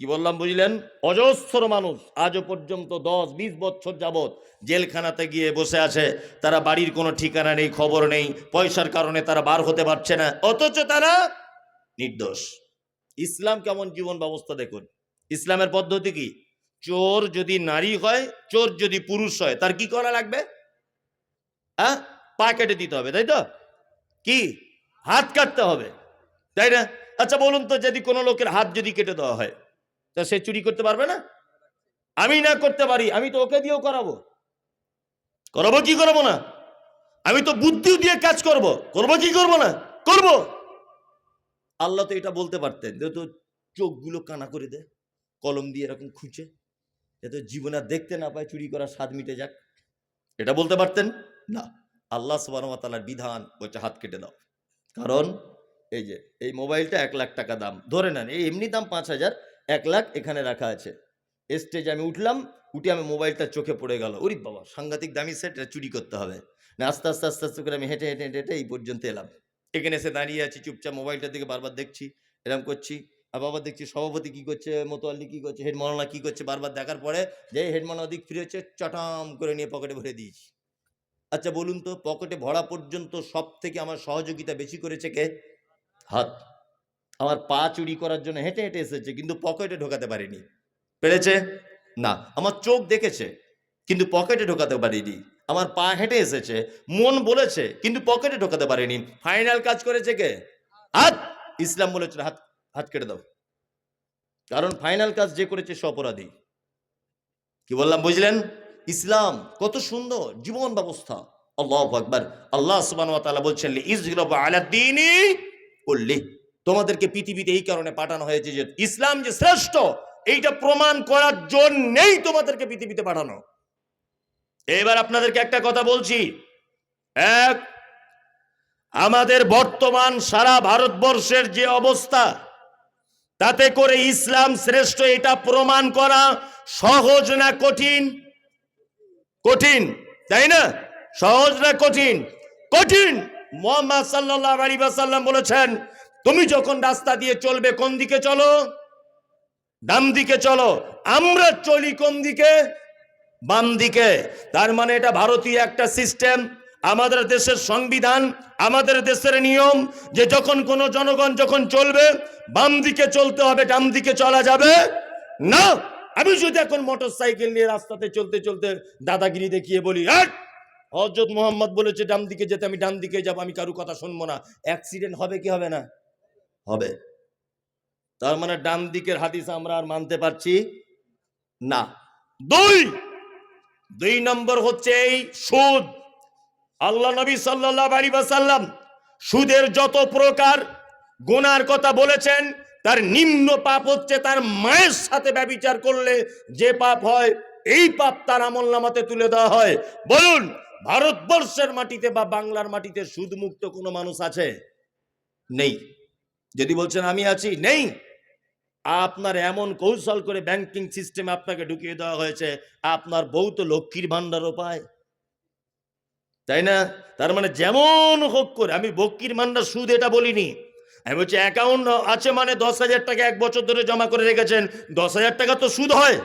কি বললাম বুঝলেন? অজস্র মানুষ আজও পর্যন্ত দশ, বিশ বছর যাবৎ জেলখানাতে গিয়ে বসে আছে। তারা বাড়ির কোনো ঠিকানা নেই, খবর নেই, পয়সার কারণে তারা বার হতে পারছে না। অথচ তারা নির্দোষ। ইসলাম কেমন জীবন ব্যবস্থা দেখুন? ইসলামের পদ্ধতি কি? চোর যদি নারী হয়, চোর যদি পুরুষ হয়, তার কি করা লাগবে? হ্যাঁ পা কেটে দিতে হবে, তাই তো? কি? হাত কাটতে হবে, তাই না? আচ্ছা বলুন তো যদি কোনো লোকের হাত যদি কেটে দেওয়া হয় তা সে চুরি করতে পারবে না? আমি না করতে পারি, আমি তো ওকে দিয়েও করাবো। করাবো কি করব না? আমি তো বুদ্ধি দিয়ে কাজ করব। করব কি করব না? করব। আল্লাহ তো এটা বলতে পারতেন যেহেতু চোখগুলো কানা করে দে, কলম দিয়ে এরকম খুঁজে, যাতে জীবনে দেখতে না পায়, চুরি করার স্বাদ মিটে যাক। এটা বলতে পারতেন? না। আল্লাহ সুবাহতালার বিধান, ওইটা হাত কেটে দাও। কারণ, এই যে, এই মোবাইলটা এক লাখ টাকা দাম। ধরে নেন, এই এমনি দাম পাঁচ হাজার এক লাখ এখানে রাখা আছে। স্টেজে আমি উঠলাম, উঠে আমি মোবাইলটা চোখে পড়ে গেল। ওরে বাবা, সাংঘাতিক দামি সেট চুরি করতে হবে। না, আস্তে আস্তে আস্তে আস্তে করে আমি হেঁটে হেঁটে হেঁটে হেঁটে এই পর্যন্ত এলাম। এখানে এসে দাঁড়িয়ে আছি চুপচাপ মোবাইলটার দিকে বারবার দেখছি এরকম করছি। আর বাবা দেখছি সভাপতি কি করছে মোতোয়াল্লি কি করছে, হেড কি করছে, বারবার দেখার পরে যে হেড মৌলানা দিক ফিরে হচ্ছে, চটাম করে নিয়ে পকেটে ভরে দিয়েছি। আচ্ছা বলুন তো পকেটে ভরা পর্যন্ত সব থেকে আমার সহযোগিতা বেশি করেছে কে? হাত। আমার পা চুরি করার জন্য হেঁটে হেঁটে এসেছে কিন্তু পকেটে ঢোকাতে পারিনি। পেরেছে? না আমার চোখ দেখেছে কিন্তু পকেটে ঢোকাতে পারিনি। আমার পা হেঁটে এসেছে মন বলেছে কিন্তু পকেটে ঢোকাতে পারিনি। ফাইনাল কাজ করেছে কে? হাত! ইসলাম বলেছে হাত হাত কেটে দাও। কারণ ফাইনাল কাজ যে করেছে সে অপরাধী। কি বললাম বুঝলেন? ইসলাম কত সুন্দর জীবন ব্যবস্থা। আল্লাহ আকবার। আল্লাহ সুবান বলছেন ইসরাব আলাদ্দিনী উল্লি তোমাদেরকে পৃথিবীতে এই কারণে পাঠানো হয়েছে যে ইসলাম যে শ্রেষ্ঠ, এইটা প্রমাণ করার জন্যেই তোমাদেরকে পৃথিবীতে পাঠানো। এবার আপনাদেরকে একটা কথা বলছি। এক, আমাদের বর্তমান সারা ভারতবর্ষের যে অবস্থা, তাতে করে ইসলাম শ্রেষ্ঠ, এটা প্রমাণ করা সহজ না কঠিন? কঠিন, তাই না? সহজ না কঠিন? কঠিন। মোহাম্মদ সাল্লাহ আলী সাল্লাম বলেছেন তুমি যখন রাস্তা দিয়ে চলবে, কোন দিকে চলো? ডান দিকে চলো। আমরা চলি কোন দিকে? বাম দিকে। তার মানে এটা ভারতীয় একটা সিস্টেম আমাদের দেশের সংবিধান, আমাদের দেশের নিয়ম, যে যখন কোনো জনগণ যখন চলবে, বাম দিকে চলতে হবে, ডান দিকে চলা যাবে? না! আমি যদি এখন মোটর সাইকেল নিয়ে রাস্তাতে চলতে চলতে দাদাগিরি দেখিয়ে বলি হজরত মোহাম্মদ বলেছে, ডান দিকে যেতে, আমি ডান দিকে যাব, আমি কারু কথা শুনব না। অ্যাক্সিডেন্ট হবে কি হবে না? হবে। তার মানে ডান দিকের হাদিস আমরা আর মানতে পারছি না। দুই দুই নম্বর হচ্ছে এই সুদ। আল্লাহ নবী সাল্লাহ আলী সাল্লাম সুদের যত প্রকার গোনার কথা বলেছেন, তার নিম্ন পাপ হচ্ছে তার মায়ের সাথে ব্যবিচার করলে যে পাপ হয়, এই পাপ তার আমল নামাতে তুলে দেওয়া হয়। বলুন, ভারতবর্ষের মাটিতে বা বাংলার মাটিতে সুদ মুক্ত কোনো মানুষ আছে? নেই। যদি বলছেন, আমি আছি, নেই। আপনার এমন কৌশল করে ব্যাংকিং সিস্টেমে আপনাকে ঢুকিয়ে দেওয়া হয়েছে, আপনার বউ তো লক্ষ্মীর ভান্ডারও পায় তাই না? তার মানে যেমন হোক করে, আমি বক্কির ভান্ডার সুদ এটা বলিনি। আমি বলছি, অ্যাকাউন্ট আছে মানে দশ হাজার টাকা এক বছর ধরে জমা করে রেখেছেন, দশ হাজার টাকা তো সুদ হয়।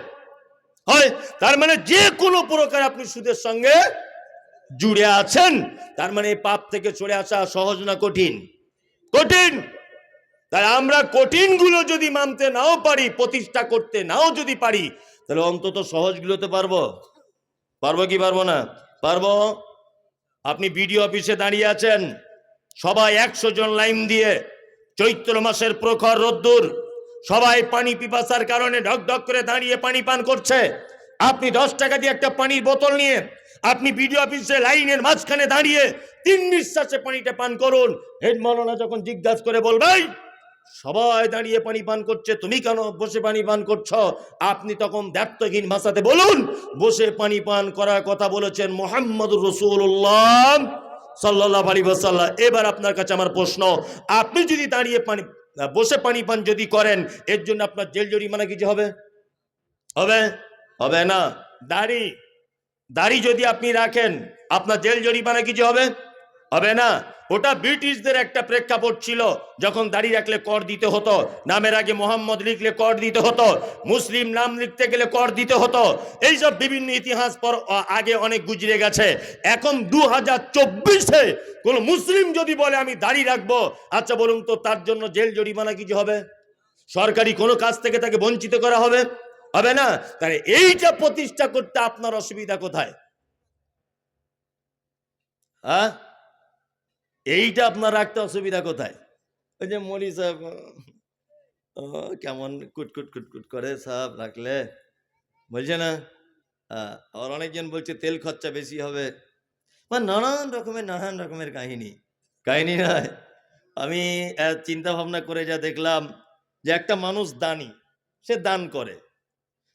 হয়। তার মানে যে কোনো প্রকার আপনি সুদের সঙ্গে জুড়ে আছেন, তার মানে এই পাপ থেকে চলে আসা সহজ না কঠিন। কঠিন! তাই আমরা কঠিনগুলো যদি মানতে নাও পারি, প্রতিষ্ঠা করতে নাও যদি পারি, তাহলে অন্তত সহজগুলোতে পারব। পারব কি পারব না? পারব? আপনি বিডিও অফিসে দাঁড়িয়ে আছেন, সবাই একশো জন লাইন দিয়ে, চৈত্র মাসের প্রখর রোদ্দুর, সবাই পানি পিপাসার কারণে ঢক ঢক করে দাঁড়িয়ে পানি পান করছে। আপনি দশ টাকা দিয়ে একটা পানির বোতল নিয়ে, আপনি বিডিও অফিসে লাইনের মাঝখানে দাঁড়িয়ে, তিন নিঃশ্বাসে পানিটা পান করুন। হেড মৌলানা যখন জিজ্ঞাসা করে বলবেন সবাই দাঁড়িয়ে পানি পান করছে, তুমি কেন বসে পানি পান করছ? আপনি তখন দ্ব্যর্থহীন ভাষাতে বলুন। বসে পানি পান করার কথা বলেছেন মোহাম্মদ রসুল্লাহ সাল্লাহ আলী সাল্লাহ এবার আপনার কাছে আমার প্রশ্ন, আপনি যদি দাঁড়িয়ে পানি, বসে পানি পান যদি করেন, এর জন্য আপনার জেল জরিমানা কিছু হবে? হবে? হবে না। দাড়ি দাড়ি যদি আপনি রাখেন, আপনার জেল জরিমানা কিছু হবে? হবে না। ওটা ব্রিটিশদের একটা প্রেক্ষাপট ছিল, যখন দাঁড়িয়ে রাখলে কর দিতে হতো, নামের আগে মোহাম্মদ লিখলে কর দিতে হতো, মুসলিম নাম লিখতে গেলে কর দিতে হতো। এইসব বিভিন্ন ইতিহাস পর আগে অনেক গুজরে গেছে। এখন দু হাজার চব্বিশে কোন মুসলিম যদি বলে, আমি দাড়ি রাখব আচ্ছা বলুন তো, তার জন্য জেল জরিমানা কিছু হবে? সরকারি কোনো কাজ থেকে তাকে বঞ্চিত করা হবে? হবে না? তাহলে এইটা প্রতিষ্ঠা করতে আপনার অসুবিধা কোথায়? হ্যাঁ? এইটা আপনার রাখতে অসুবিধা কোথায়? ওই যে মলি সাহেব কেমন কুটকুট কুটকুট করে সব রাখলে? বলছে না। আর অনেকজন বলছে, তেল খরচা বেশি হবে। বা নানান রকমের নানান রকমের কাহিনী। কাহিনী নয়, আমি চিন্তা ভাবনা করে যা দেখলাম যে একটা মানুষ দানি, সে দান করে।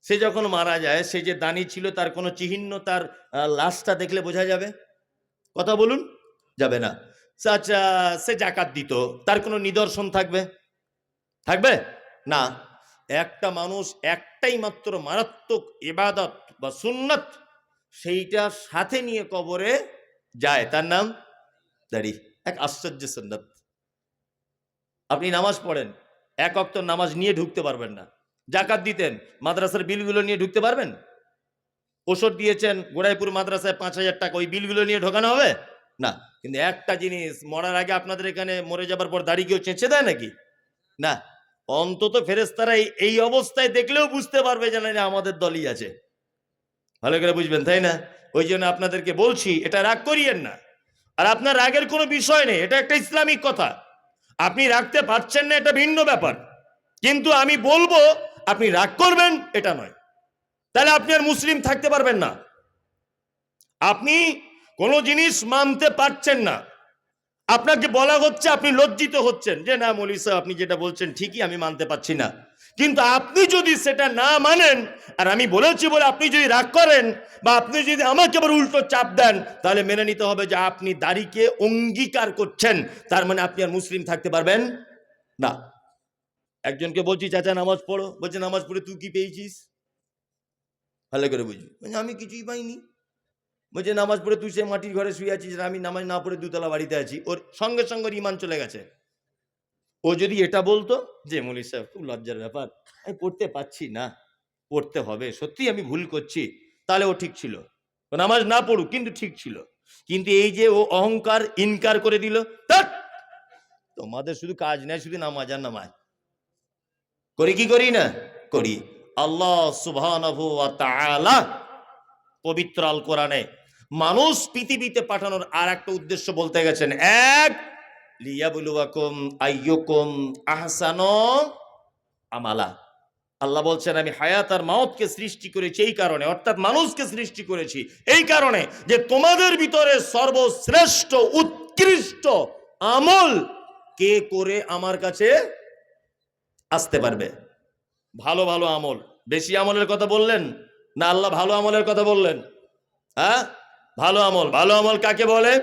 সে যখন মারা যায়, সে যে দানি ছিল, তার কোনো চিহ্ন, তার লাশটা দেখলে বোঝা যাবে? কথা বলুন? যাবে না। সে জাকাত দিত তার কোনো নিদর্শন থাকবে থাকবে না একটা মানুষ একটাই মাত্র মারাত্মক ইবাদত বা সুন্নত সেইটা সাথে নিয়ে কবরে যায় তার নাম দাড়ি এক আশ্চর্য সুন্নত আপনি নামাজ পড়েন এক অক্ত নামাজ নিয়ে ঢুকতে পারবেন না জাকাত দিতেন মাদ্রাসার বিলগুলো নিয়ে ঢুকতে পারবেন ওষুধ দিয়েছেন গোড়াইপুর মাদ্রাসায় পাঁচ হাজার টাকা ওই বিলগুলো নিয়ে ঢোকানো হবে না, কিন্তু একটা জিনিস, মরার আগে আপনাদের এখানে মরে যাবার পর দাড়ি কেউ চেঁচে দেয় নাকি? না, অন্তত ফেরেস্তারা এই- অবস্থায় দেখলেও বুঝতে পারবে যে না আমাদের দলই আছে। ভালো করে বুঝবেন, তাই না? ওই জন্য আপনাদেরকে বলছি, এটা রাগ করিয়েন না। আর আপনার রাগের কোনো বিষয় নেই, এটা একটা ইসলামিক কথা। আপনি রাখতে পারছেন না, এটা ভিন্ন ব্যাপার। কিন্তু আমি বলব, আপনি রাগ করবেন, এটা নয়। তাহলে আপনি আর মুসলিম থাকতে পারবেন না। আপনি কোনো জিনিস মানতে পারছেন না। আপনাকে বলা হচ্ছে আপনি লজ্জিত হচ্ছেন। যে না মৌলী সাহেব আপনি যেটা বলছেন ঠিকই আমি মানতে পারছি না। কিন্তু আপনি যদি সেটা না মানেন আর আমি বলেছি বলে আপনি যদি রাগ করেন বা আপনি যদি আমাকে আবার উল্টো চাপ দেন তাহলে মেনে নিতে হবে যে আপনি দাড়িকে অঙ্গীকার করছেন। তার মানে আপনি আর মুসলিম থাকতে পারবেন না। একজনকে বলছি চাচা নামাজ পড়ো। বলছে নামাজ পড়ে তুই কি পেয়েছিস? ভালো করে বলছে, আমি কিছুই পাইনি। বলছে নামাজ পড়ে তুই সে মাটির ঘরে শুয়ে আছিস আমি নামাজ না পড়ে দুতলা বাড়িতে আছি। ওর সঙ্গে সঙ্গে ইমান চলে গেছে। ও যদি এটা বলতো, যে মলি সাহেব, খুব লজ্জার ব্যাপার। আমি পড়তে পাচ্ছি না। পড়তে হবে। সত্যি আমি ভুল করছি। তাহলে ও ঠিক ছিল। নামাজ না পড়ুক, কিন্তু ঠিক ছিল। কিন্তু এই যে ও অহংকার ইনকার করে দিল! তোমাদের শুধু কাজ নেই, শুধু নামাজ আর নামাজ। করি কি করি না? করি। আল্লাহ সুবহানাহু ওয়া তাআলা পবিত্র আল কোরআনে। মানুষ পৃথিবীতে পাঠানোর আর একটা উদ্দেশ্য বলতে গেছেন, এক, লিয়াবুলুয়াকুম আইয়ুকুম আহসানো আমালা। আল্লাহ বলছেন, আমি হায়াত আর মাউতকে সৃষ্টি করেছি এই কারণে, অর্থাৎ মানুষকে সৃষ্টি করেছি এই কারণে যে তোমাদের ভিতরে সর্বশ্রেষ্ঠ, উৎকৃষ্ট আমল কে করে আমার কাছে আসতে পারবে? ভালো ভালো আমল। বেশি আমলের কথা বললেন? না আল্লাহ ভালো আমলের কথা বললেন? হ্যাঁ? ভালো আমল। ভালো আমল কাকে বলে?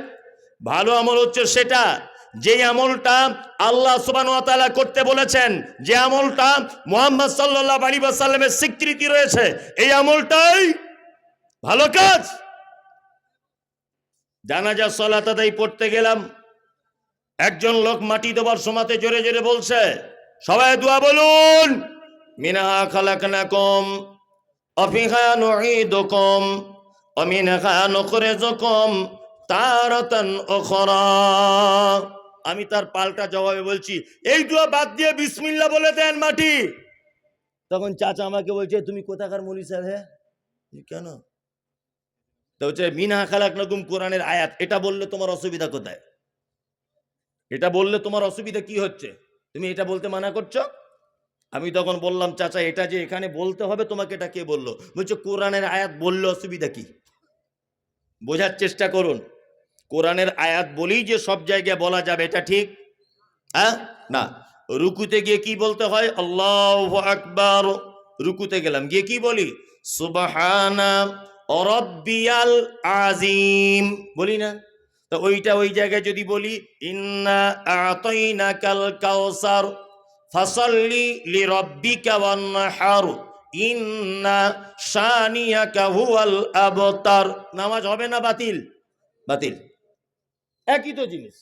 ভালো আমল হচ্ছে সেটা যে আমলটা আল্লাহ সুবান করতে বলেছেন, যে আমলটা মোহাম্মদ সাল্লাহ আলী স্বীকৃতি রয়েছে, এই আমলটাই ভালো কাজ। জানাজা সলাতাই পড়তে গেলাম, একজন লোক মাটি দেবার সময়তে জোরে জোরে বলছে, সবাই দোয়া বলুন মিনা মিনাহা খালাকনাকুম আমি তার পাল্টা জবাবে বলছি, এই দুয়া বাদ দিয়ে বিসমিল্লাহ বলে দেন মাটি। তখন চাচা আমাকে বলছে, তুমি কোথাকার মলি সাহেব হ্যাঁ কেন? তো হচ্ছে, মিনহা খালাকনাকুম কোরআনের আয়াত, এটা বললে তোমার অসুবিধা কোথায়? এটা বললে তোমার অসুবিধা কি হচ্ছে? তুমি এটা বলতে মানা করছ? আমি তখন বললাম, চাচা, এটা যে এখানে বলতে হবে, তোমাকে এটা কে বলল? বলছে, কোরআনের আয়াত বললে অসুবিধা কি? বোঝার চেষ্টা করুন। কোরআনের আয়াত বলেই যে সব জায়গায় বলা যাবে, এটা ঠিক? হ্যাঁ? না। রুকুতে গিয়ে কি বলতে হয়? আল্লাহ আকবার। রুকুতে গেলাম। গিয়ে কি বলি? সুবাহানা আজিম বলি না? তো ওইটা ওই জায়গায় যদি বলি, ইন্না আতাইনা কাল কাউসার ফাসাল্লি ইন্না শানিয়াকা হুয়াল আবতার। নামাজ হবে না বাতিল? বাতিল। একই তো জিনিস।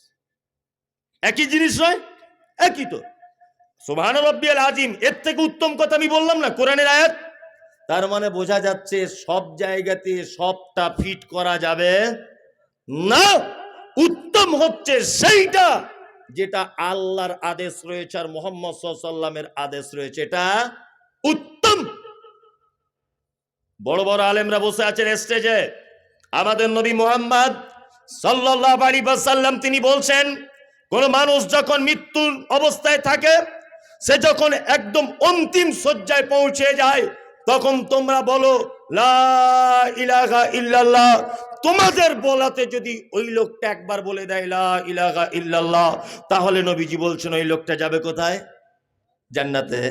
একই জিনিস নয়, একই তো। রব্বিয়াল আজিম এর থেকে উত্তম কথা আমি বললাম না, কোরআনের আয়াত? তার মানে বোঝা যাচ্ছে সব জায়গাতে সবটা ফিট করা যাবে না, উত্তম হচ্ছে সেইটা। যেটা আল্লাহর আদেশ রয়েছে আর মোহাম্মদ সাল্লামের আদেশ রয়েছে, এটা উত্তম। বড় বড় আলেমরা বসে আছেন স্টেজে। আমাদের নবী মোহাম্মদ ওয়াসাল্লাম, তিনি বলছেন, কোন মানুষ যখন মৃত্যুর অবস্থায় থাকে, সে যখন একদম অন্তিম শয্যায় পৌঁছে যায়, তখন তোমরা বলো ইল্লাল্লাহ। তোমাদের বলাতে যদি ওই লোকটা একবার বলে দেয় লা ইলাহা ইল্লাল্লাহ, তাহলে নবীজি বলছেন, ওই লোকটা যাবে কোথায়? জান্নাতে।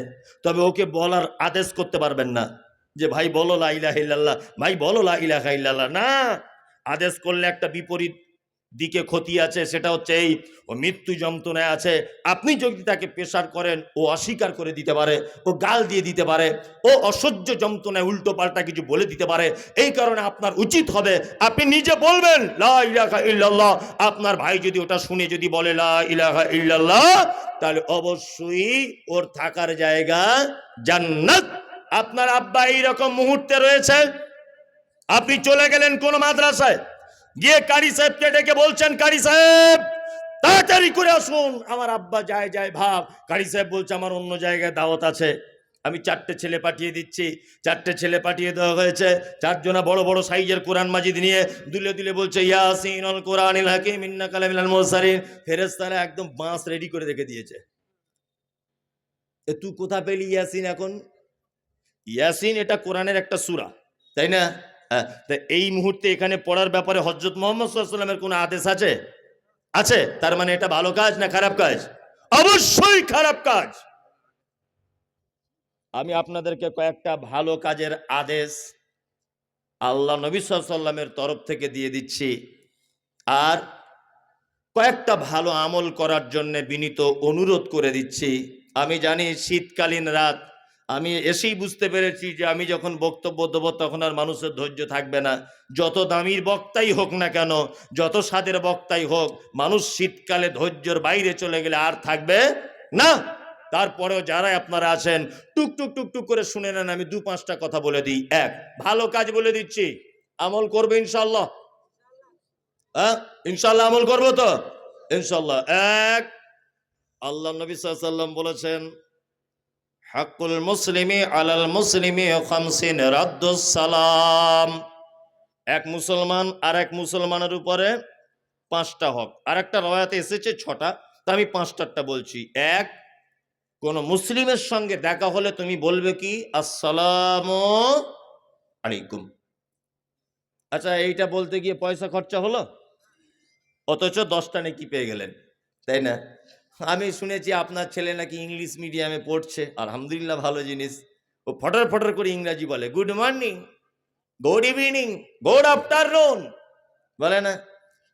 তবে ওকে বলার আদেশ করতে পারবেন না যে, ভাই বলো লা ইলাহা ইল্লাল্লাহ, ভাই বলো লা ইলাহা ইল্লাল্লাহ। না, আদেশ করলে একটা বিপরীত দিকে ক্ষতি আছে, সেটা হচ্ছে এই, ও মৃত্যু যন্ত্রণায় আছে, আপনি যদি তাকে প্রেশার করেন, ও অস্বীকার করে দিতে পারে, ও গাল দিয়ে দিতে পারে, ও অসহ্য যন্ত্রণায় উল্টো পাল্টা কিছু বলে দিতে পারে, এই কারণে আপনার উচিত হবে, আপনি নিজে বলবেন, লা ইলাহা ইল্লাল্লাহ আপনার ভাই যদি ওটা শুনে যদি বলে, লা ইলাহা ইল্লাল্লাহ তাহলে অবশ্যই ওর থাকার জায়গা জান্নাত। আপনার আব্বা এইরকম মুহূর্তে রয়েছে, আপনি চলে গেলেন কোন মাদ্রাসায় গিয়ে কারি সাহেবকে ডেকে বলছেন, কারি সাহেব, তাড়াতাড়ি করে আসুন। আমার আব্বা যায় যায়, ভাব। কারি সাহেব বলছে, আমার অন্য জায়গায় দাওয়াত আছে। আমি চারটে ছেলে পাঠিয়ে দিচ্ছি। চারটে ছেলে পাঠিয়ে দেওয়া হয়েছে। চারজনা বড় বড় সাইজের কোরআন মাজিদ নিয়ে দুলে দুলে বলছে ইয়াসিন অল হাকিম ইন্না কালামিনাল মুরসালিন। ফেরেশতারা একদম বাঁশ রেডি করে রেখে দিয়েছে। তুই কোথা পেলি ইয়াসিন এখন? ইয়াসিন এটা কোরআনের একটা সূরা, তাই না? তা এই মুহূর্তে এখানে পড়ার ব্যাপারে হজরত মোহাম্মদ সাল্লামের কোনো আদেশ আছে? আছে? তার মানে এটা ভালো কাজ না খারাপ কাজ? অবশ্যই খারাপ কাজ। আমি আপনাদেরকে কয়েকটা ভালো কাজের আদেশ আল্লাহ নবী সাল্লামের তরফ থেকে দিয়ে দিচ্ছি। আর কয়েকটা ভালো আমল করার জন্য বিনীত অনুরোধ করে দিচ্ছি। আমি জানি শীতকালীন রাত আমি এসেই বুঝতে পেরেছি যে আমি যখন বক্তব্য দেবো তখন আর মানুষের ধৈর্য থাকবে না। যত দামির বক্তাই হোক না কেন, যত স্বাদের বক্তাই হোক, মানুষ শীতকালে ধৈর্যের বাইরে চলে গেলে আর থাকবে না। তারপরেও যারা আপনারা আছেন, টুক টুক টুক টুক করে শুনে নেন, আমি দু পাঁচটা কথা বলে দিই। এক, ভালো কাজ বলে দিচ্ছি। আমল করবে ইনশাল্লাহ হ্যাঁ? ইনশাল্লাহ আমল করব তো? ইনশাল্লাহ এক, আল্লাহ নবী সাল্লাম বলেছেন হাকুল মুসলিমি আলাল মুসলিমি খামসিন সালাম এক মুসলমান আর এক মুসলমানের উপরে পাঁচটা হক। আর একটা রয়াতে এসেছে ছটা, তা আমি পাঁচটারটা বলছি। এক, কোন মুসলিমের সঙ্গে দেখা হলে তুমি বলবে কি, আসসালাম আলাইকুম। আচ্ছা এইটা বলতে গিয়ে পয়সা খরচা হলো? অথচ দশটা নাকি পেয়ে গেলেন, তাই না? আমি শুনেছি আপনার ছেলে নাকি ইংলিশ মিডিয়ামে পড়ছে। আলহামদুলিল্লাহ ভালো জিনিস। ও ফটর ফটর করে ইংরাজি বলে। Good morning good evening good afternoon বলে না।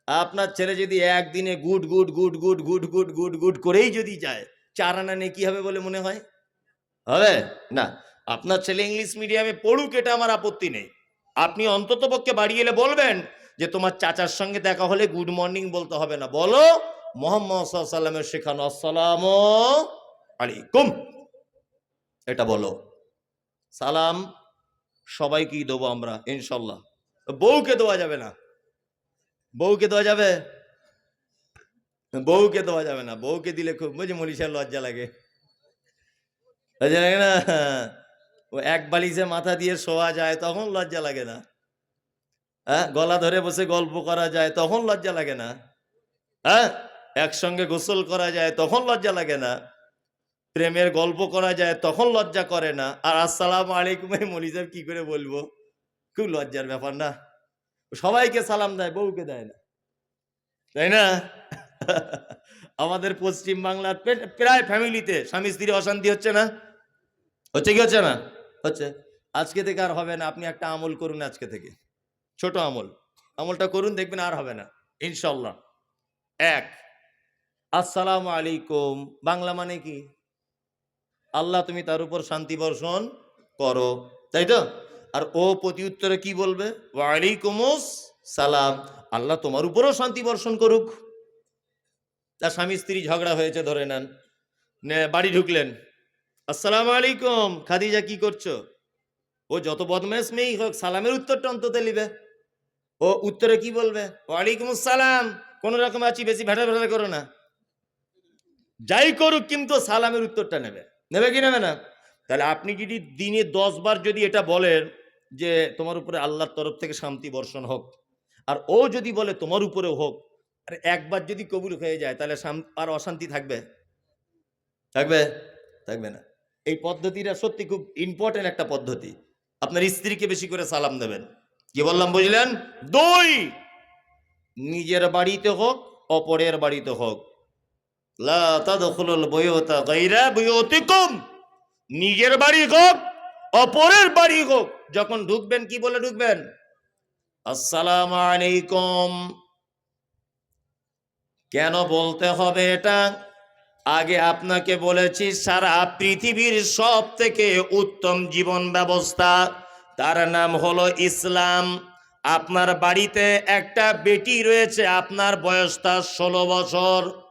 আপনার ছেলে যদি একদিনে good good good good good good good good করেই যদি যায়, চার আনা নেই কি হবে বলে মনে হয়? হবে? না। আপনার ছেলে ইংলিশ মিডিয়ামে পড়ুক, এটা আমার আপত্তি নেই। আপনি অন্তত পক্ষে বাড়ি এলে বলবেন যে, তোমার চাচার সঙ্গে দেখা হলে গুড মর্নিং বলতে হবে না। বলো মোহাম্মদ সাল্লামের শেখানো, আসসালাম আলাইকুম। এটা বলো। সালাম সবাইকেই দেবো আমরা? ইনশাল্লাহ। বউকে দেওয়া যাবে না। বউকে দেওয়া যাবে? বউকে দেওয়া যাবে না। বউকে দিলে খুব বুঝে মনীষার লজ্জা লাগে। লজ্জা লাগে না? ও এক বালিশে মাথা দিয়ে শোয়া যায়, তখন লজ্জা লাগে না। হ্যাঁ? গলা ধরে বসে গল্প করা যায়, তখন লজ্জা লাগে না। হ্যাঁ? একসঙ্গে গোসল করা যায়, তখন লজ্জা লাগে না। প্রেমের গল্প করা যায়, তখন লজ্জা করে না। আর আসসালাম আলাইকুম মলি সাহেব কি করে বলব? খুব লজ্জার ব্যাপার না? সবাইকে সালাম দেয়, বউকে দেয় না। তাই না? আমাদের পশ্চিম বাংলার প্রায় ফ্যামিলিতে স্বামী স্ত্রী অশান্তি হচ্ছে না? হচ্ছে কি হচ্ছে না? হচ্ছে। আজকে থেকে আর হবে না। আপনি একটা আমল করুন আজকে থেকে। ছোট আমল। আমলটা করুন, দেখবেন আর হবে না। ইনশাল্লাহ। এক। আসসালামু আলাইকুম। বাংলা মানে কি? আল্লাহ তুমি তার উপর শান্তি বর্ষণ করো, তাই তো? আর ও প্রতি উত্তরে কি বলবে? ওয়ালাইকুমুস সালাম। আল্লাহ তোমার উপরও শান্তি বর্ষণ করুক। তার স্বামী স্ত্রী ঝগড়া হয়েছে, ধরে নেন। বাড়ি ঢুকলেন। আসসালামু আলাইকুম, খাদিজা কি করছ? ও যত বদমাস মেয়েই হোক, সালামের উত্তরটা অন্তত নিবে। ও উত্তরে কি বলবে? ওয়ালাইকুম আসসালাম কোন রকম আছি বেশি ভেটা ভেটা করো না। যাই করুক কিন্তু সালামের উত্তরটা নেবে। নেবে কি নেবে না? তাহলে আপনি যদি দিনে দশ বার যদি এটা বলেন যে তোমার উপরে আল্লাহর তরফ থেকে শান্তি বর্ষণ হোক, আর ও যদি বলে তোমার উপরেও হোক, আর একবার যদি কবুল হয়ে যায়, তাহলে আর অশান্তি থাকবে? থাকবে? থাকবে না। এই পদ্ধতিটা সত্যি খুব ইম্পর্টেন্ট একটা পদ্ধতি। আপনার স্ত্রীকে বেশি করে সালাম দেবেন। কি বললাম, বুঝলেন? দুই, নিজের বাড়িতে হোক, অপরের বাড়িতে হোক। নিজের বাড়ি হোক, অপরের বাড়ি হোক, যখন ঢুকবেন কি বলে ঢুকবেন? আসসালাম আলাইকুম। কেন বলতে হবে এটা? আগে আপনাকে বলেছি, সারা পৃথিবীর সব থেকে উত্তম জীবন ব্যবস্থা, তার নাম হলো ইসলাম। আপনার বাড়িতে একটা বেটি রয়েছে, আপনার বয়স তার ষোলো বছর।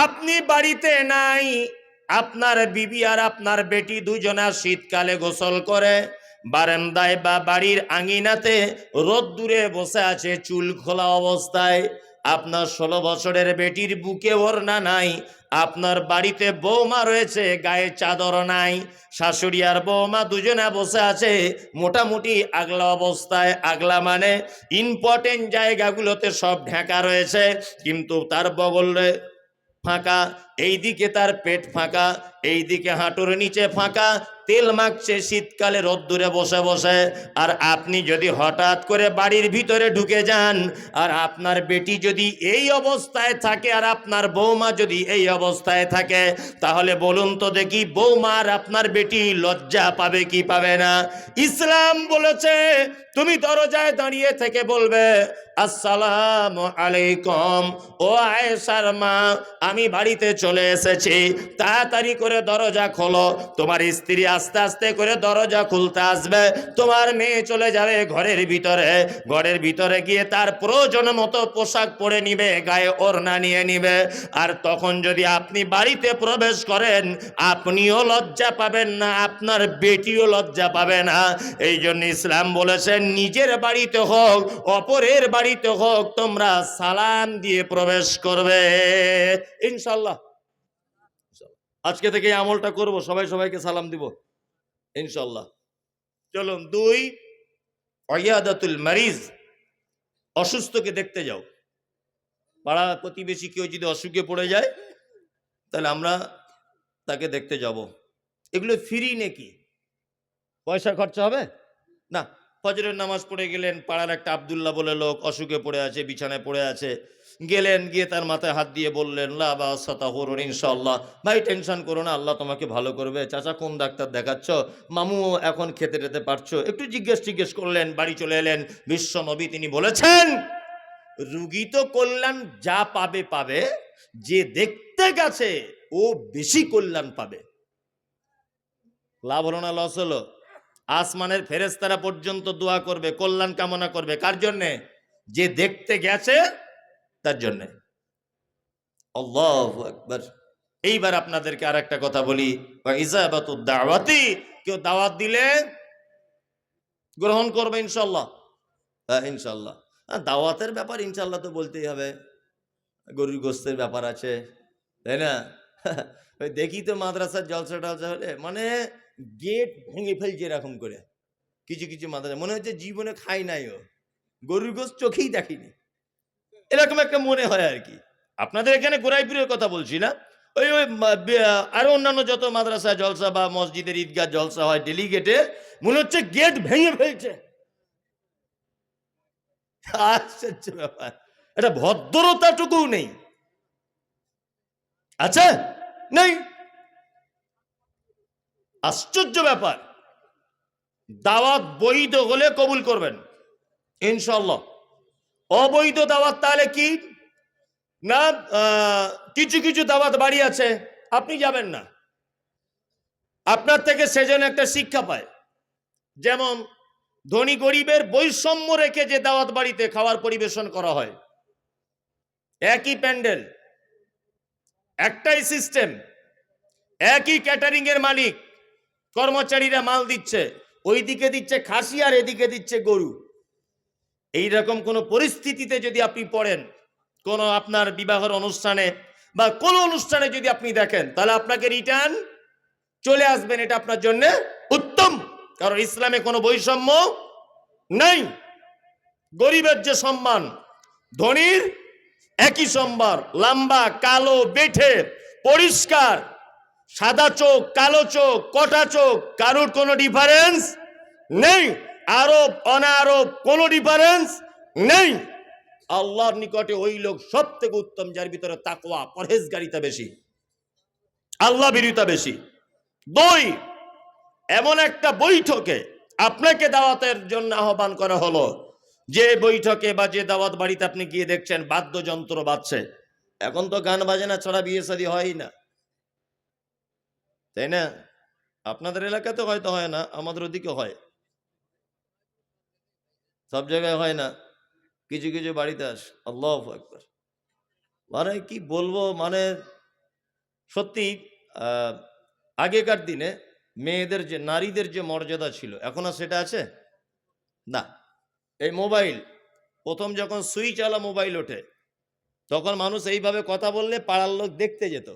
আপনি বাড়িতে নাই, আপনার বিবি আর আপনার বেটি দুজনা শীতকালে গোসল করে, বারান্দায় বা বাড়ির আঙিনাতে রোদ্দুরে বসে আছে চুল খোলা অবস্থায়। আপনার ষোলো বছরের বেটির বুকে ওড়না নাই, আপনার বাড়িতে বৌমা রয়েছে, গায়ে চাদর নাই, শাশুড়ি আর বৌমা দুজনে বসে আছে মোটামুটি আগলা অবস্থায়। আগলা মানে ইম্পর্টেন্ট জায়গাগুলোতে সব ঢাকা রয়েছে, কিন্তু তার বগলে ফাঁকা, এইদিকে তার পেট ফাঁকা, এইদিকে হাঁটুর নিচে ফাঁকা, তেল মাখছে শীতকালে রোদ্দুরে বসে বসে। আর আপনি যদি হঠাৎ করে বাড়ির ভিতরে ঢুকে যান, আর আপনার বেটি যদি এই অবস্থায় থাকে, আর আপনার বৌমা যদি এই অবস্থায় থাকে, তাহলে বলুন তো দেখি বৌমা আর আপনার বেটি লজ্জা পাবে কি পাবে না? ইসলাম বলেছে, তুমি দরজায় দাঁড়িয়ে থেকে বলবে আসসালাম আলাইকুম। ও আয়েশার মা, আমি বাড়িতে চলে এসেছি। তাড়াতাড়ি করে দরজা খোলো। তোমার স্ত্রী আস্তে আস্তে করে দরজা খুলতে আসবে। তোমার মেয়ে চলে যাবে ঘরের ভিতরে। ঘরের ভিতরে গিয়ে তার প্রয়োজন মতো পোশাক পরে নিবে, গায়ে ওড়না নিয়ে নিবে। আর তখন যদি আপনি বাড়িতে প্রবেশ করেন, আপনিও লজ্জা পাবেন না, আপনার বেটিও লজ্জা পাবে না। এই জন্য ইসলাম বলেছেন নিজের বাড়িতে হোক, অপরের বাড়িতে হোক, তোমরা সালাম দিয়ে প্রবেশ করবে। ইনশাল্লাহ আজকে থেকে আমলটা করব, সবাই সবাইকে সালাম দিব। ইনশাল্লাহ চলুন, দুই, অয়াদাতুল মারিজ। অসুস্থকে দেখতে যাও। পাড়া প্রতিবেশী কেউ যদি অসুখে পড়ে যায়, তাহলে আমরা তাকে দেখতে যাব। এগুলো ফ্রি নাকি? পয়সা খরচা হবে? না। ফজরের নামাজ পড়ে গেলেন, পাড়ার একটা আবদুল্লাহ বলে লোক অসুখে পড়ে আছে, বিছানায় পড়ে আছে। গেলেন, গিয়ে তার মাথায় হাত দিয়ে বললেন, লা বা সাতা হরুন ইনশাল্লাহ ভাই, টেনশন করো না, আল্লাহ তোমাকে ভালো করবে। চাচা, কোন ডাক্তার দেখাচ্ছ? মামু, এখন খেতে টেতে পারছ? একটু জিজ্ঞেস জিজ্ঞেস করলেন, বাড়ি চলে এলেন। বিশ্ব নবী তিনি বলেছেন, রুগী তো কল্যাণ যা পাবে পাবে। যে দেখতে গেছে, ও বেশি কল্যাণ পাবে। লাভ হলো না, লস হলো? আসমানের ফেরেস্তারা পর্যন্ত দোয়া করবে, কল্যাণ কামনা করবে। কার জন্যে? যে দেখতে গেছে, তার জন্যে। এইবার আপনাদেরকে আর একটা কথা বলি। দাওয়াতি, কেউ দাওয়াত দিলে গ্রহণ করবে ইনশাল্লাহ হ্যাঁ ইনশাল্লাহ দাওয়াতের ব্যাপার ইনশাল্লাহ তো বলতেই হবে। গরুর গোস্তের ব্যাপার আছে, তাই না? ওই দেখি তো মাদ্রাসার জলসা টলসা হলে মানে গেট ভেঙে ফেলছে এরকম করে। কিছু কিছু মাদ্রাসা মনে হচ্ছে জীবনে খাই নাই ও। গরুর গোস্ত চোখেই দেখিনি। এরকম একটা মনে হয় আর কি। আপনাদের এখানে গোড়াইপুরের কথা বলছি না? ওই ওই আরও অন্যান্য যত মাদ্রাসা, জলসা বা মসজিদের ঈদগাহ, জলসা হয়, ডেলিগেটে, মনে হচ্ছে গেট ভেঙে ফেলছে। আশ্চর্য ব্যাপার। এটা ভদ্রতাটুকু নেই। আচ্ছা নেই? আশ্চর্য ব্যাপার। দাওয়াত বৈধ হলে কবুল করবেন ইনশাল্লাহ অবৈধ দাওয়াত তাহলে কি? না কিছু কিছু দাওয়াত বাড়ি আছে, আপনি যাবেন না। আপনার থেকে সেজন্য একটা শিক্ষা পায়। যেমন, ধনী গরিবের বৈষম্য রেখে যে দাওয়াত বাড়িতে খাওয়ার পরিবেশন করা হয়। একই প্যান্ডেল, একটাই সিস্টেম, একই ক্যাটারিং এর মালিক কর্মচারীরা মাল দিচ্ছে, ওইদিকে দিচ্ছে খাসি আর এদিকে দিচ্ছে গরু। এই রকম কোনো পরিস্থিতিতে যদি আপনি পড়েন, কোনো আপনার বিবাহের অনুষ্ঠানে বা কোনো অনুষ্ঠানে যদি আপনি দেখেন, তাহলে আপনাকে রিটার্ন চলে আসবেন, এটা আপনার জন্য উত্তম। কারণ ইসলামে কোনো বৈষম্য নেই। গরিবের যে সম্মান, ধনীর একই সম্মান লম্বা, কালো, বেঠে, পরিষ্কার সাদা চোখ, কালো চোখ, কটা চোখ? কারুর কোনো ডিফারেন্স নেই? আরব, অনারব, কোনো ডিফারেন্স নেই? আল্লাহর নিকটে ওই লোক সব থেকে উত্তম, যার ভিতরে তাকওয়া, পরহেজগারিতা বেশি। আল্লাহ বিরিতা বেশি। দুই, এমন একটা বৈঠকে আপনাকে দাওয়াতের জন্য আহ্বান করা হলো, যে বৈঠকে বা যে দাওয়াত বাড়িতে আপনি গিয়ে দেখছেন, বাদ্যযন্ত্র বাজছে। এখন তো গান বাজনা ছাড়া বিয়ে শাদী হয় না। তাই না? আপনাদের এলাকাতে হয়তো হয় না, আমাদের ওদিকে হয়। সব জায়গায় হয় না। কিছু কিছু বাড়িতে আস। আল্লাহ একবার মানে কি বলব মানে সত্যি আগেকার দিনে মেয়েদের যে, নারীদের যে মর্যাদা ছিল, এখন আর সেটা আছে? না। এই মোবাইল, প্রথম যখন সুইচ আলা মোবাইল ওঠে, তখন মানুষ এইভাবে কথা বললে পাড়ার লোক দেখতে যেত।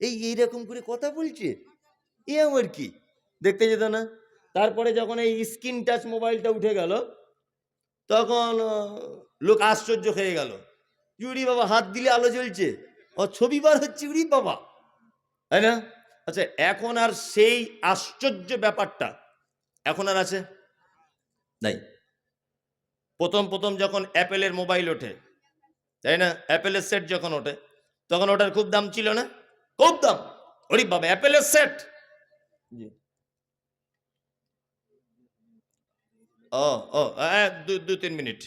এই এইরকম করে কথা বলছে? এ আমার কি? দেখতে যেত না? তারপরে যখন এই স্ক্রিন টাচ মোবাইলটা উঠে গেল, তখন লোক আশ্চর্য হয়ে গেল। ইউরি বাবা, হাত দিলে আলো জ্বলছে। ও ছবি বার হচ্ছে ইউরি বাবা। তাই না? আচ্ছা এখন আর সেই আশ্চর্য ব্যাপারটা এখন আর আছে? নাই। প্রথম প্রথম যখন অ্যাপেলের মোবাইল ওঠে, তাই না? অ্যাপেলের সেট যখন ওঠে, তখন ওটার খুব দাম ছিল না? খুব দাম ওরে বাবা অ্যাপেলের সেট জি ও ও হ্যাঁ দু দু তিন মিনিট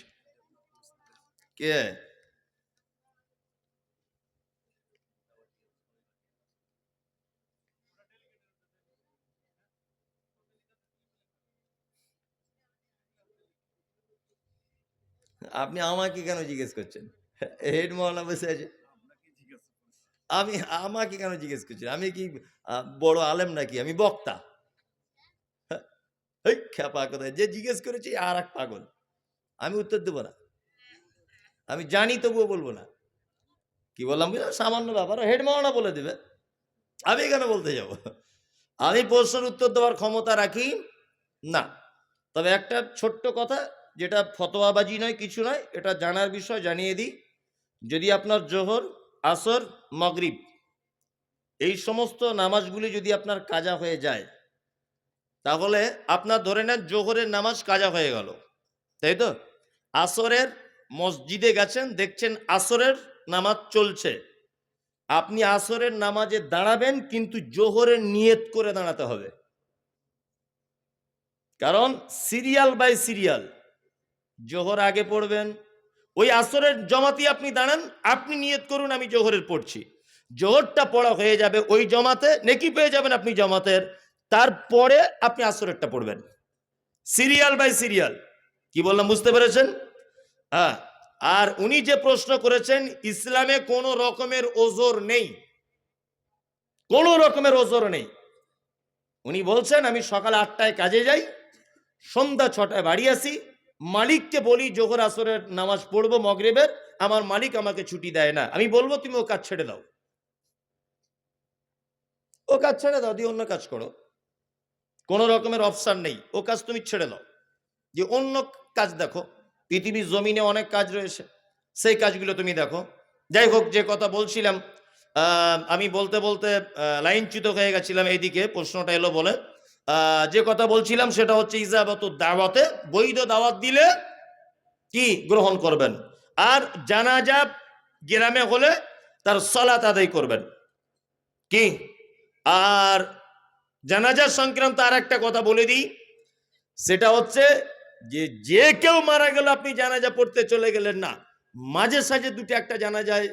কে আপনি আমাকে কেন জিজ্ঞেস করছেন হেড মহলা বসে আছে আমি, আমাকে কেন জিজ্ঞেস করছি আমি কি বড় আলেম নাকি? আমি বক্তা। এই খ্যাপা কোথায়? যে জিজ্ঞেস করেছি আর এক পাগল। আমি উত্তর দেবো না। আমি জানি, তবুও বলব না। কি বললাম বুঝলাম সামান্য ব্যাপার। হেড বলে দেবে। আমি কেন বলতে যাব? আমি প্রশ্নের উত্তর দেওয়ার ক্ষমতা রাখি? না। তবে একটা ছোট্ট কথা, যেটা ফতোয়াবাজি নয়, কিছু নয়, এটা জানার বিষয় জানিয়ে দিই। যদি আপনার জোহর, আসর মগরিব, এই সমস্ত নামাজগুলি যদি আপনার কাজা হয়ে যায়, তাহলে আপনার ধরে নেন জোহরের নামাজ কাজা হয়ে গেল। তাই তো? আসরের মসজিদে গেছেন, দেখছেন আসরের নামাজ চলছে। আপনি আসরের নামাজে দাঁড়াবেন, কিন্তু জোহরের নিয়ত করে দাঁড়াতে হবে। কারণ সিরিয়াল বাই সিরিয়াল, জোহর আগে পড়বেন ওই আসরের জমাতে আপনি দাঁড়ান, আপনি নিয়ত করুন, আমি জোহরের পড়ছি। জোহরটা পড়া হয়ে যাবে ওই জমাতে, নেকি পেয়ে যাবেন আপনি জমাতের, তারপরে আপনি আসরেরটা পড়বেন। Serial by serial. কি বললাম, বুঝতে পেরেছেন? হ্যাঁ। আর উনি যে প্রশ্ন করেছেন, ইসলামে কোনো রকমের ওজোর নেই। কোনো রকমের ওজোর নেই। উনি বলছেন, আমি সকাল আটটায় কাজে যাই, সন্ধ্যা ছটায় বাড়ি আসি মালিককে বলি, জোহর আসরের নামাজ পড়ব মগরেবের, আমার মালিক আমাকে ছুটি দেয় না। আমি বলব, তুমি ও কাজ ছেড়ে দাও। ও কাজ ছেড়ে দাও, দিয়ে অন্য কাজ করো। কোনো রকমের অপশান নেই। ও কাজ তুমি ছেড়ে দাও। যে অন্য কাজ দেখো। পৃথিবীর জমিনে অনেক কাজ রয়েছে। সেই কাজগুলো তুমি দেখো। যাই হোক, যে কথা বলছিলাম আমি বলতে বলতে লাইনচ্যুত হয়ে গেছিলাম এইদিকে প্রশ্নটা এলো বলে। যে কথা বলছিলাম সেটা হচ্ছে ইজাবত দাওয়াতে বৈধ দাওয়াত দিলে কি গ্রহণ করবেন? আর জানাজা গ্রামে হলে তার সলাত আদায় করবেন। কি? আর জানাজা সংক্রান্ত আর একটা কথা বলে দিই। সেটা হচ্ছে যে যে কেউ মারা গেল, আপনি জানাজা পড়তে চলে গেলেন না। মাঝে সাঝে দুটো একটা জানাজায়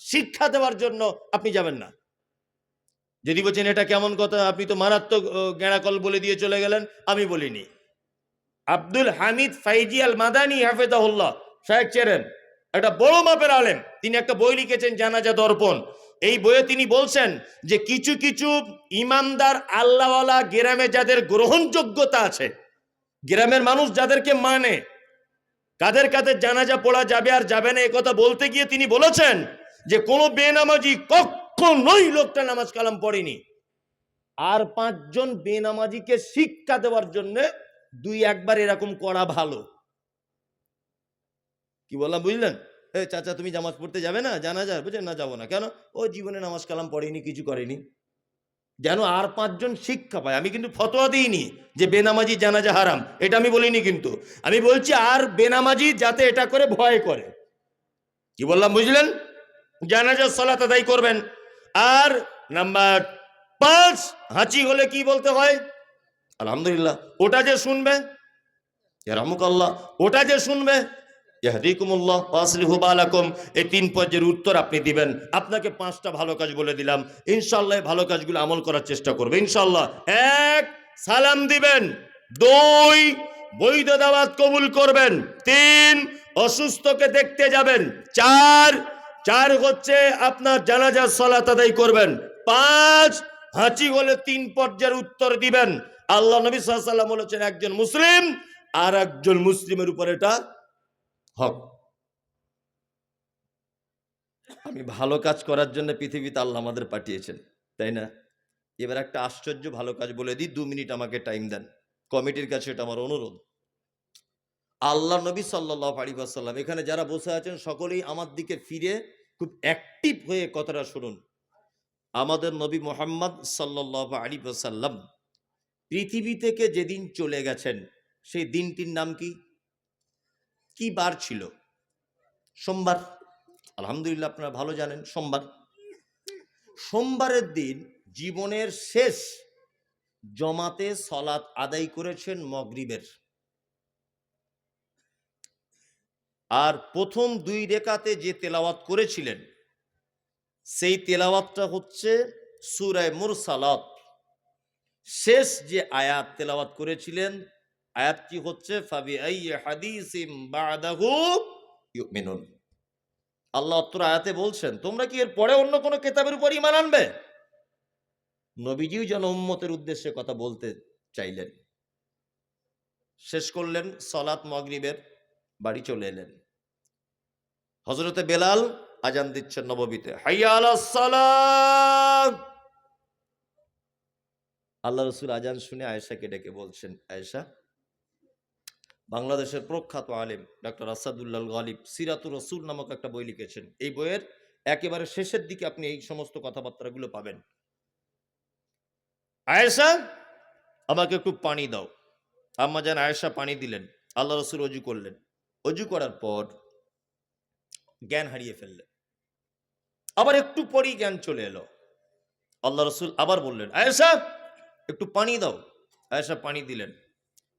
শিক্ষা দেওয়ার জন্য আপনি যাবেন না। যদি বলছেন, এটা কেমন কথা? আপনি তো মারাত্মক গেঁড়াকল বলে দিয়ে চলে গেলেন। আমি বলিনি। আব্দুল হামিদ ফাইজি আল মাদানি হাফেজাহুল্লাহ শাহেক চেরেন একটা বড় মাপের আলেম। তিনি একটা বই লিখেছেন, জানাজা দর্পণ। এই বইয়ে তিনি বলছেন যে, কিছু কিছু ইমানদার আল্লাহওয়ালা গ্রামে যাদের গ্রহণযোগ্যতা আছে, গ্রামের মানুষ যাদেরকে মানে কাদের কাদের জানাজা পড়া যাবে আর যাবে না কথা বলতে গিয়ে তিনি বলেছেন যে, কোনো বেনামাজি কখনোই লোকটা নামাজ কালাম পড়েনি। আর পাঁচজন বেনামাজিকে শিক্ষা দেওয়ার জন্য দুই একবার এরকম করা ভালো। কি বললাম, বুঝলেন? এ চাচা, তুমি জামাজ পড়তে যাবে না? জানা যায়, বুঝলেন? না যাব না। কেন? ও জীবনে নামাজ কালাম পড়েনি, কিছু করেনি। যেন আর পাঁচজন শিক্ষা পায়। আমি কিন্তু ফতোয়া দিইনি যে বেনামাজি জানাজা হারাম। এটা আমি বলিনি কিন্তু। আমি বলছি, আর বেনামাজি যাতে এটা করে ভয় করে। কি বললাম, বুঝলেন? জানাজার সলাত আদায় করবেন। আর নাম্বার পাঁচ হাঁচি হলে কি বলতে হয়? আলহামদুলিল্লাহ। ওটা যে শুনবে? রহমুকাল্লাহ। ওটা যে শুনবে? ইয়াহদিকুমুল্লাহ ওয়াসলিহু বালাকুম। এই তিন পর্যায়ের উত্তর আপনি দিবেন। আপনাকে পাঁচটা ভালো কাজ বলে দিলাম। ইনশাল্লাহ ভালো কাজগুলো আমল করার চেষ্টা করবে। ইনশাল্লাহ এক সালাম দিবেন। দুই বৈধ দাওয়াত কবুল করবেন। তিন অসুস্থকে দেখতে যাবেন। চার চার হচ্ছে আপনার জানাজার সলাত আদায় করবেন, পাঁচ হাঁচি হলে তিন পর্যায়ের উত্তর দিবেন। আল্লাহ নবী সাল্লাম বলেছেন, একজন মুসলিম আর একজন মুসলিমের উপর এটা হক। আমি ভালো কাজ করার জন্য পৃথিবীতে আল্লাহ আমাদের পাঠিয়েছেন, তাই না? এবার একটা আশ্চর্য ভালো কাজ বলে দিই, দু মিনিট আমাকে টাইম দেন। কমিটির কাছে এটা আমার অনুরোধ। আল্লাহ নবী সাল্লাহ আলী এখানে যারা বসে আছেন, সকলেই আমার দিকে ফিরে খুব অ্যাক্টিভ হয়ে কথাটা শুনুন। আমাদের নবী মোহাম্মদ সাল্লাহ আলী সাল্লাম পৃথিবী থেকে যেদিন চলে গেছেন, সেই দিনটির নাম কি? কি বার ছিল? সোমবার। আলহামদুলিল্লাহ আপনারা ভালো জানেন, সোমবার। সোমবারের দিন জীবনের শেষ জমাতে সলাৎ আদায় করেছেন মগরিবের। আর প্রথম দুই রেখাতে যে তেলাওয়াত করেছিলেন, সেই তেলাওয়াতটা হচ্ছে সুরায় মুরসালাত। শেষ যে আয়াত তেলাওয়াত করেছিলেন, আয়াতটি হচ্ছে ফাবি আল্লাহ অত্তর আয়াতে বলছেন, তোমরা কি এর পরে অন্য কোনো কেতাবের উপর ইমান আনবে? নবীজিও যেন উম্মতের উদ্দেশ্যে কথা বলতে চাইলেন। শেষ করলেন সলাত মগরিবের বাড়ি চলে এলেন। হজরতে বেলাল আজান দিচ্ছেন নববীতে। আল্লাহ রসুল আজান শুনে আয়েশাকে ডেকে বলছেন, আয়েশা, বাংলাদেশের প্রখ্যাত আলেম ডক্টর আসাদুল্লাহ গালিব সিরাতুর রসুল নামক একটা বই লিখেছেন। এই বইয়ের একেবারে শেষের দিকে আপনি এই সমস্ত কথাবার্তাগুলো পাবেন। আয়েশা, আমাকে একটু পানি দাও। আম্মা যেন আয়েশা পানি দিলেন। আল্লাহ রসুল অজু করলেন। অজু করার পর জ্ঞান হারিয়ে ফেললেন আবার একটু পরেই জ্ঞান চলে এলো। আল্লাহ রসুল আবার বললেন, আয়েশা, একটু পানি দাও। আয়েশা পানি দিলেন।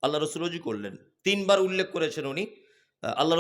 আল্লাহ রসুল রুজু করলেন। তিনবার উল্লেখ করেছেন উনি। আল্লাহ